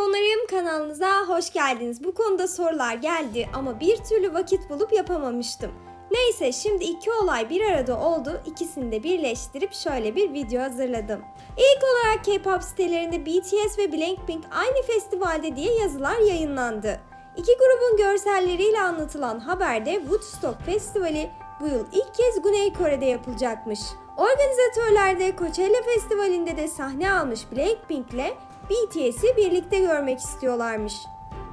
Jelibonlarım kanalınıza hoş geldiniz. Bu konuda sorular geldi ama bir türlü vakit bulup yapamamıştım. Neyse şimdi iki olay bir arada oldu. İkisini de birleştirip şöyle bir video hazırladım. İlk olarak K-pop sitelerinde BTS ve Blackpink aynı festivalde diye yazılar yayınlandı. İki grubun görselleriyle anlatılan haberde Woodstock Festivali bu yıl ilk kez Güney Kore'de yapılacakmış. Organizatörler de Coachella Festivali'nde de sahne almış Blackpink'le BTS'i birlikte görmek istiyorlarmış.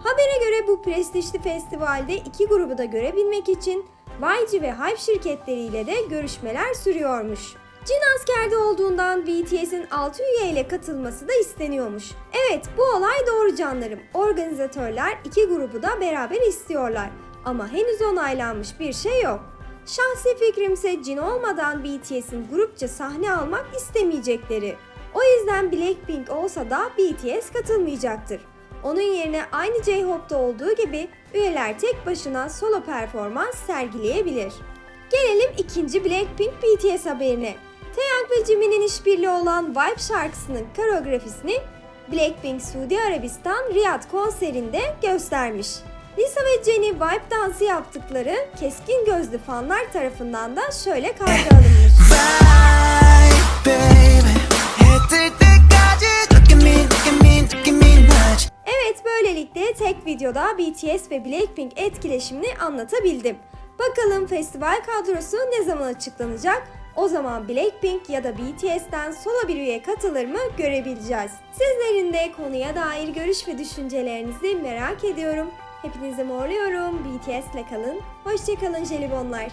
Habere göre bu prestijli festivalde iki grubu da görebilmek için YG ve Hype şirketleriyle de görüşmeler sürüyormuş. Jin askerde olduğundan BTS'in 6 üye ile katılması da isteniyormuş. Evet bu olay doğru canlarım. Organizatörler iki grubu da beraber istiyorlar. Ama henüz onaylanmış bir şey yok. Şahsi fikrimse Jin olmadan BTS'in grupça sahne almak istemeyecekleri. O yüzden Blackpink olsa da BTS katılmayacaktır. Onun yerine aynı J-Hope'da olduğu gibi üyeler tek başına solo performans sergileyebilir. Gelelim ikinci Blackpink BTS haberine. Taeyang ve Jimin'in işbirliği olan Vibe şarkısının koreografisini Blackpink Suudi Arabistan Riyad konserinde göstermiş. Lisa ve Jenny Vibe dansı yaptıkları keskin gözlü fanlar tarafından da şöyle karga alınmış. Evet böylelikle tek videoda BTS ve Blackpink etkileşimini anlatabildim. Bakalım festival kadrosu ne zaman açıklanacak? O zaman Blackpink ya da BTS'ten sola bir üye katılır mı görebileceğiz. Sizlerin de konuya dair görüş ve düşüncelerinizi merak ediyorum. Hepinizi morluyorum. BTS'le kalın. Hoşçakalın jelibonlar.